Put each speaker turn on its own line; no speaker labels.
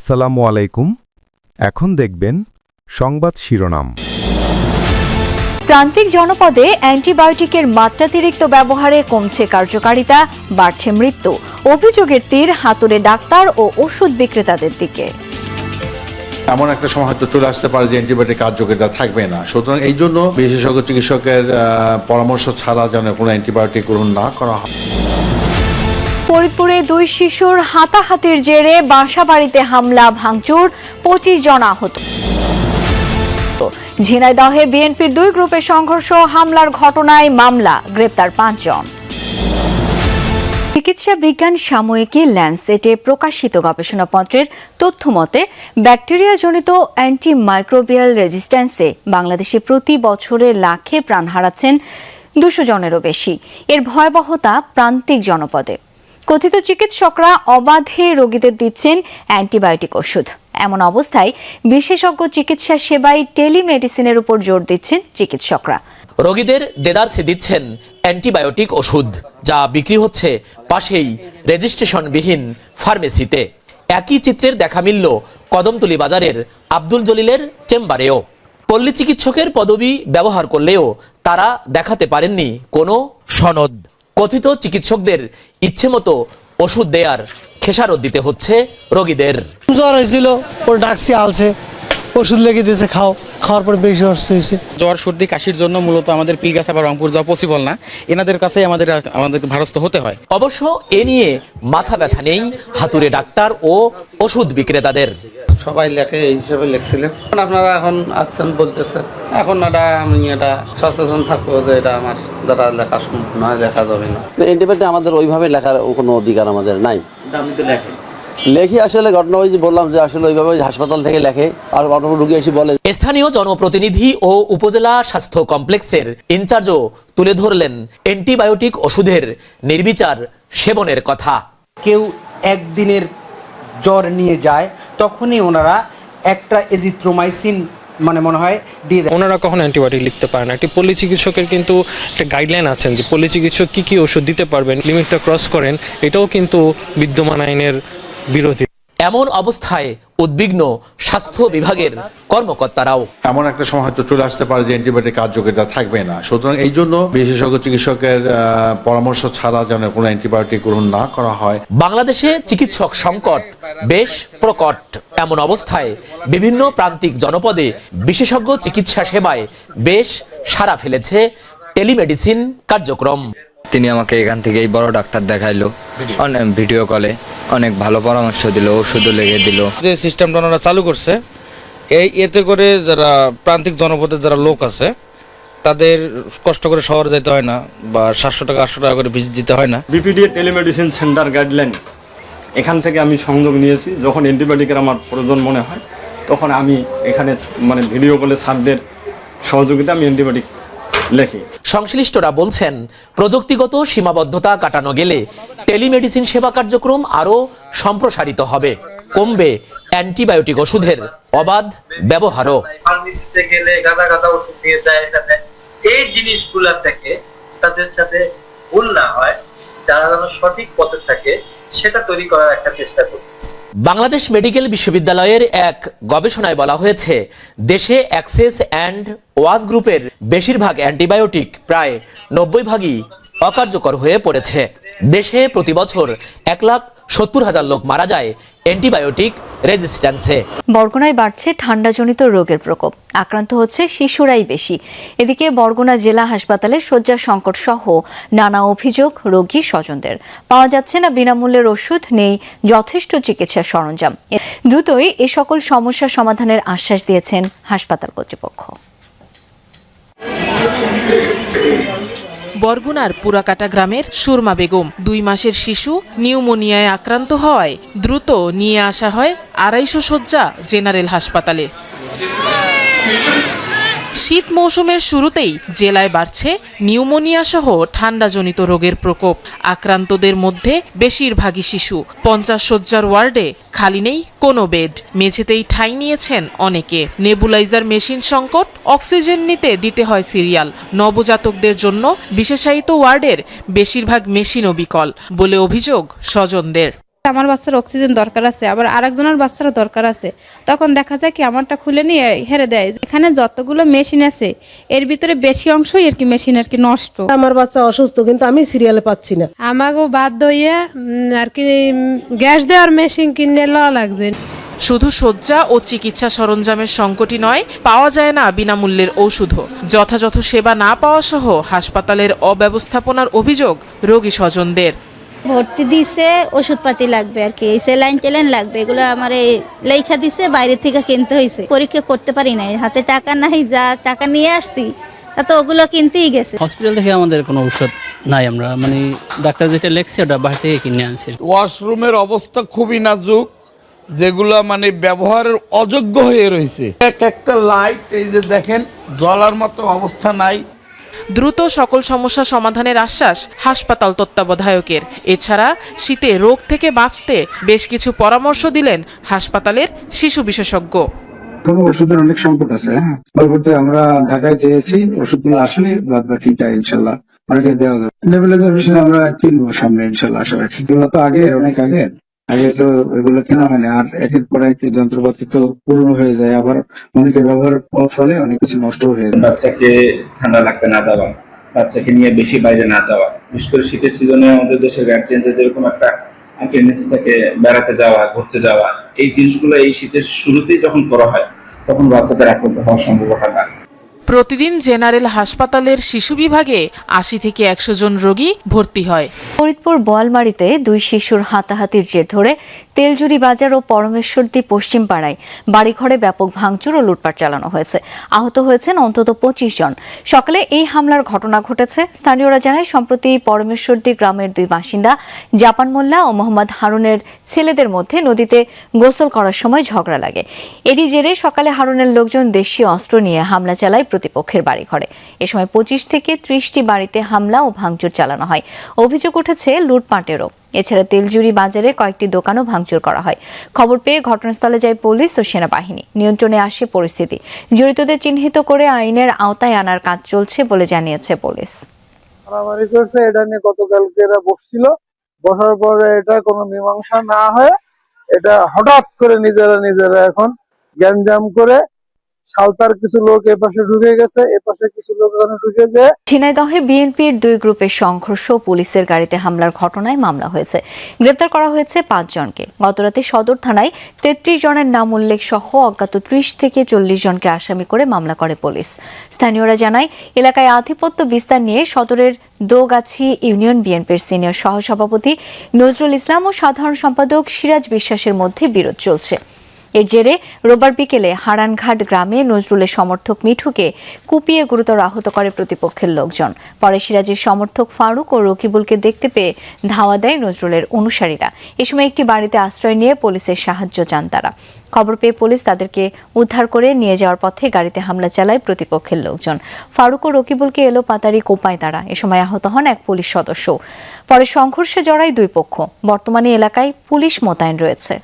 আসসালামু আলাইকুম। এখন দেখবেন সংবাদ শিরোনাম।
প্রান্তিক জনপদে অ্যান্টিবায়োটিকের মাত্রাতিরিক্ত ব্যবহারে কমছে কার্যকারিতা বাড়ছে মৃত্যু। অভিযোগের তীর হাতুড়ে ডাক্তার ও ওষুধ বিক্রেতাদের দিকে।
এমন একটা সময় হয়তো চলে আসতে পারে যে অ্যান্টিবায়োটিক কার্যকারিতা থাকবে না। সুতরাং এই জন্য বিশেষজ্ঞ চিকিৎসকের আহ, পরামর্শ ছাড়া যেন কোনো অ্যান্টিবায়োটিক গ্রহণ না করা হয়।
ফরিদপুরে দুই শিশুর হাতাহাতির জেরে বাসাবাড়িতে হামলা, ভাঙচুর, পঁচিশ জন আহত। ঝিনাইদহে বিএনপির দুই গ্রুপের সংঘর্ষ, হামলার ঘটনায় মামলা, গ্রেপ্তার পাঁচজন চিকিৎসা বিজ্ঞান সাময়িকী ল্যান্সেটে প্রকাশিত গবেষণাপত্রের তথ্য মতে, ব্যাকটেরিয়াজনিত অ্যান্টি মাইক্রোবিয়াল রেজিস্ট্যান্সে বাংলাদেশে প্রতি বছরে লাখে প্রাণ হারাচ্ছেন দুশো জনেরও বেশি। এর ভয়াবহতা প্রান্তিক জনপদে। কথিত চিকিৎসকরা অবাধে রোগীদের দিচ্ছেন অ্যান্টিবায়োটিক ওষুধ। এমন অবস্থায় বিশেষজ্ঞ চিকিৎসা সেবায় টেলিমেডিসিনের উপর জোর দিচ্ছেন চিকিৎসকরা।
রোগীদের দেদারসে দিচ্ছেন অ্যান্টিবায়োটিক ওষুধ, যা বিক্রি হচ্ছে পাশেই রেজিস্ট্রেশনবিহীন ফার্মেসিতে। একই চিত্রের দেখা মিলল কদমতলী বাজারের আব্দুল জলিলের চেম্বারেও। পল্লী চিকিৎসকের পদবি ব্যবহার করলেও তারা দেখাতে পারেননি কোনো সনদ। কথিত চিকিৎসকদের ইচ্ছে মতো ওষুধ দেয়ার খেসারত দিতে হচ্ছে রোগীদের।
জ্বর হয়েছিল ওর ডাকসি আলছে। ওষুধ লেগে দিয়েছে খাও। খাওয়ার পর বেশি অসুস্থ হয়েছে।
জ্বর সর্দি কাশির জন্য মূলত আমাদের পিলগাছা বা রংপুর যাওয়া পসিবল না। এনাদের কাছেই আমাদের আমাদেরকে ভারস্থ হতে হয়।
অবশ্য এ নিয়ে মাথা ব্যথা নেই হাতুড়ে ডাক্তার ও ওষুধ বিক্রেতাদের।
সবাই লেখে এই হিসেবে লিখছিলেন। এখন আপনারা এখন আসছেন বলতেছেন এখন এটা আমি এটা সচেতন থাকব যে এটা আমার দ্বারা লেখা সম্ভব নয় লেখা যাবে না।
তো অ্যান্টিবায়োটিক আমাদের ওইভাবে লেখার কোনো অধিকার আমাদের নাই? লেখি আসলে ঘটনা ওই যে বললাম যে আসলে ওইভাবে হাসপাতাল থেকে লেখে আর অন্য রুগী এসে বলে
স্থানীয় জনপ্রতিনিধি ও উপজেলা স্বাস্থ্য কমপ্লেক্সের ইনচার্জও তুলে ধরলেন অ্যান্টিবায়োটিক ওষুধের নির্বিচার সেবনের কথা।
কেউ একদিনের জ্বর নিয়ে যায় তখনই ওনারা একটা এজিথ্রোমাইসিন মানে মনে হয় দিয়ে দেয়।
ওনারা কখনো অ্যান্টিবায়োটিক লিখতে পারে না। একটি পল্লী চিকিৎসকের কিন্তু একটা গাইডলাইন আছেন যে পল্লী চিকিৎসক কী কী ওষুধ দিতে পারবেন লিমিটটা ক্রস করেন এটাও কিন্তু বিদ্যমান আইনের বিরোধী।
এমন অবস্থায় উদ্বিগ্ন স্বাস্থ্য বিভাগের কর্মকর্তারাও।
এমন একটা সময় হয়তো চলে আসতে পারে যে অ্যান্টিবায়োটিক কার্যকারিতা থাকবে না। সুতরাং এই জন্য বিশেষজ্ঞ চিকিৎসকের পরামর্শ ছাড়া যেন কোনো অ্যান্টিবায়োটিক গ্রহণ না করা হয়।
বাংলাদেশে চিকিৎসক সংকট বেশ প্রকট। এমন অবস্থায় বিভিন্ন প্রান্তিক জনপদে বিশেষজ্ঞ চিকিৎসা সেবায় বেশ সাড়া ফেলেছে টেলিমেডিসিন কার্যক্রম।
তিনি আমাকে এখান থেকে এই বড় ডাক্তার দেখাইলো। ভিডিও কলে। অনেক ভালো পরামর্শ দিল ওষুধও লেগে দিল।
যে সিস্টেমটা ওনারা চালু করছে এই এতে করে যারা প্রান্তিক জনপদের যারা লোক আছে তাদের কষ্ট করে শহরে যেতে হয় না বা সাতশো টাকা আটশো টাকা করে ভিজিট দিতে হয় না।
বিপিডি টেলিমেডিসিন সেন্টার গাইডলাইন এখান থেকে আমি সংযোগ নিয়েছি। যখন অ্যান্টিবায়োটিকের আমার প্রয়োজন মনে হয় তখন আমি এখানে মানে ভিডিও কলে স্যারদের সহযোগিতা আমি অ্যান্টিবায়োটিক লেখি।
সংশ্লিষ্টরা বলছেন, প্রযুক্তিগত সীমাবদ্ধতা কাটানো গেলে টেলিমেডিসিন সেবা কার্যক্রম আরও সম্প্রসারিত হবে, কমবে অ্যান্টিবায়োটিক ওষুধের অবাধ ব্যবহারও।
গেলে গাদা গাদা ওষুধ দিয়ে দেয় এখানে এই জিনিসগুলা থেকে তাদের সাথে ভুল না হয়, যারা যেন সঠিক পথে থাকে, সেটা তৈরি করার একটা চেষ্টা করতেছে
বাংলাদেশ মেডিকেল বিশ্ববিদ্যালয়ের এক গবেষণায় বলা হয়েছে, দেশে অ্যাক্সেস অ্যান্ড ওয়াজ গ্রুপের বেশিরভাগ অ্যান্টিবায়োটিক প্রায় নব্বই ভাগই অকার্যকর হয়ে পড়েছে। দেশে প্রতি বছর এক লাখ সত্তর হাজার লোক মারা যায় অ্যান্টিবায়োটিক রেজিস্ট্যান্সে
বরগুনায় বাড়ছে ঠান্ডাজনিত রোগের প্রকোপ। আক্রান্ত হচ্ছে শিশুরাই বেশি। এদিকে বরগুনা জেলা হাসপাতালে শয্যা সংকট সহ নানা অভিযোগ রোগী স্বজনদের। পাওয়া যাচ্ছে না বিনামূল্যের ওষুধ, নেই যথেষ্ট চিকিৎসা সরঞ্জাম। দ্রুতই এ সকল সমস্যা সমাধানের আশ্বাস দিয়েছেন হাসপাতাল কর্তৃপক্ষ।
বরগুনার পুরাকাটা গ্রামের সুরমা বেগম। দুই মাসের শিশু নিউমোনিয়ায় আক্রান্ত হওয়ায় দ্রুত নিয়ে আসা হয় আড়াইশো শয্যা জেনারেল হাসপাতালে। শীত মৌসুমের শুরুতেই জেলায় বাড়ছে নিউমোনিয়া সহ ঠান্ডাজনিত রোগের প্রকোপ। আক্রান্তদের মধ্যে বেশিরভাগই শিশু। পঞ্চাশ শয্যার ওয়ার্ডে খালি নেই কোনো বেড। মেঝেতেই ঠাঁই নিয়েছেন অনেকে। নেবুলাইজার মেশিন সংকট, অক্সিজেন নিতে দিতে হয় সিরিয়াল। নবজাতকদের জন্য বিশেষায়িত ওয়ার্ডের বেশিরভাগ মেশিনও বিকল বলে অভিযোগ স্বজনদের।
আমার বাচ্চার অক্সিজেন দরকার আছে আবার আরেকজনের বাচ্চারও দরকার আছে। তখন দেখা যায় কি আমারটা খুলে নিয়ে হেরে দেয়। এখানে যতগুলো মেশিন আছে এর ভিতরে বেশি অংশই আর কি মেশিন আর কি নষ্ট।
আমার বাচ্চা অসুস্থ কিন্তু আমি সিরিয়ালে পাচ্ছি না।
আমাকেও বাধ্য হইয়া আর কি গ্যাস দেওয়ার মেশিন কিনে লওয়া লাগছে।
শুধু শয্যা ও চিকিৎসা সরঞ্জামের সংকটই নয় পাওয়া যায় না বিনামূল্যের ঔষধও। যথাযথ সেবা না পাওয়া সহ হাসপাতালের অব্যবস্থাপনার অভিযোগ রোগী স্বজনদের।
ভর্তি দিছে ওষুধপাতি লাগবে আর কি। এই স্যালাইন টেলাইন লাগবে এগুলো আমার এই লেখা দিছে বাইরে থেকে কিনতে হয়েছে পরীক্ষা করতে পারি নাই হাতে টাকা নাই যা টাকা নিয়ে আসছি তা তো ওগুলো কিনতেই গেছে।
হসপিটাল থেকে আমাদের কোনো ঔষধ নাই আমরা মানে ডাক্তার যেটা লেখছে ওটা বাড়ি থেকে কিনে আনছি।
ওয়াশরুমের অবস্থা খুবই নাজুক যেগুলা মানে ব্যবহারের অযোগ্য হয়ে রয়েছে। এক একটা লাইট এই যে দেখেন জলার মতো অবস্থা নাই।
দ্রুত সকল সমস্যা সমাধানের আশ্বাস হাসপাতাল তত্ত্বাবধায়কের। এছাড়া শীতে রোগ থেকে বাঁচতে বেশ কিছু পরামর্শ দিলেন হাসপাতালের শিশু বিশেষজ্ঞ।
কোনো ওষুধের অনেক সংকট আছে হ্যাঁ? পরবর্তী আমরা ঢাকায় চেয়েছি ওষুধগুলো আসলে বাদ বাকিটা ইনশাল্লাহ অনেকে দেওয়া যাবে। নেবুলাইজার মেশিন আমরা কিনবো সামনে ইনশাল্লাহ, আশা রাখি। তো আগে, অনেক আগে। আগে তো এগুলো কেনা হয় না আর একের পর এক যন্ত্রপাতি তো পুরনো হয়ে যায়। আবার অনেকে ব্যবহার ফলে অনেক কিছু নষ্ট হয়ে যায়।
বাচ্চাকে ঠান্ডা লাগতে না দেওয়া, বাচ্চাকে নিয়ে বেশি বাইরে না যাওয়া, বিশেষ করে শীতের সিজনে আমাদের দেশের গার্জিয়ানদের যেরকম একটা টেন্ডেন্সি থাকে, বেড়াতে যাওয়া, ঘুরতে যাওয়া, এই জিনিসগুলো এই শীতের শুরুতেই যখন করা হয়, তখন বাচ্চাদের আক্রান্ত হওয়ার সম্ভাবনা
প্রতিদিন জেনারেল হাসপাতালের শিশু বিভাগে আশি থেকে একশো জন রোগী ভর্তি হয়।
ফরিদপুর বোয়ালমারিতে দুই শিশুর হাতাহাতির জের ধরে তেলজুরি বাজার ও পরমেশ্বরদী পশ্চিম পাড়ায় বাড়িঘরে ব্যাপক ভাঙচুর ও লুটপাট চালানো হয়েছে। আহত হয়েছেন অন্তত পঁচিশ জন। সকালে এই হামলার ঘটনা ঘটেছে। স্থানীয়রা জানায়, সম্প্রতি পরমেশ্বরদী গ্রামের দুই বাসিন্দা জাপান মোল্লা ও মোহাম্মদ হারুনের ছেলেদের মধ্যে নদীতে গোসল করার সময় ঝগড়া লাগে। এরই জেরে সকালে হারুনের লোকজন দেশীয় অস্ত্র নিয়ে হামলা চালায় প্রতিপক্ষের বাড়িঘরে। এ সময় পঁচিশ থেকে ত্রিশটি বাড়িতে হামলা ও ভাঙচুর চালানো হয়। অভিযোগ উঠেছে লুটপাটেরও। এছাড়া তেলজুরি বাজারে কয়েকটি দোকানও ভাঙচুর করা হয়। খবর পেয়ে ঘটনাস্থলে যায় পুলিশ ও সেনাবাহিনী। নিয়ন্ত্রণে আসে পরিস্থিতি। জড়িতদের চিহ্নিত করে আইনের আওতায় আনার কাজ চলছে বলে জানিয়েছে পুলিশ।
করছে, এটা নিয়ে গতকালকে এরা বসছিল। বসার পরে এটা কোনো মীমাংসা না হয়ে এটা হঠাৎ করে নিজেরা নিজেরা এখন গ্যাঞ্জাম করে সালতার কিছু লোক এপাশে ঢুকে গেছে এপাশে কিছু লোক ওখানে ঢুকে যায়
ঝিনাইদহে বিএনপির দুই গ্রুপের সংঘর্ষ, পুলিশের গাড়িতে হামলার ঘটনায় মামলা হয়েছে। গ্রেপ্তার করা হয়েছে গতরাতে সদর থানায় তেত্রিশ জনের নাম উল্লেখ সহ অজ্ঞাত ত্রিশ থেকে চল্লিশ জনকে আসামি করে মামলা করে পুলিশ। স্থানীয়রা জানায়, এলাকায় আধিপত্য বিস্তার নিয়ে সদরের দোগাছি ইউনিয়ন বিএনপির সিনিয়র সহসভাপতি নজরুল ইসলাম ও সাধারণ সম্পাদক সিরাজ বিশ্বাসের মধ্যে বিরোধ চলছে। এর জেরে রোববার বিকেলে হারানঘাট গ্রামে নজরুলের সমর্থক মিঠুকে কুপিয়ে গুরুতর আহত করে প্রতিপক্ষের লোকজন। পরে সিরাজের সমর্থক ফারুক ও রকিবুলকে দেখতে পেয়ে ধাওয়া দেয় নজরুলের অনুসারীরা। এ সময় একটি বাড়িতে আশ্রয় নিয়ে পুলিশের সাহায্য চান তারা। খবর পেয়ে পুলিশ তাদেরকে উদ্ধার করে নিয়ে যাওয়ার পথে গাড়িতে হামলা চালায় প্রতিপক্ষের লোকজন। ফারুক ও রকিবুলকে এলো পাতারি কোপায় তারা। এ সময় আহত হন এক পুলিশ সদস্য। পরে সংঘর্ষে জড়ায় দুই পক্ষ। বর্তমানে এলাকায় পুলিশ মোতায়েন রয়েছে।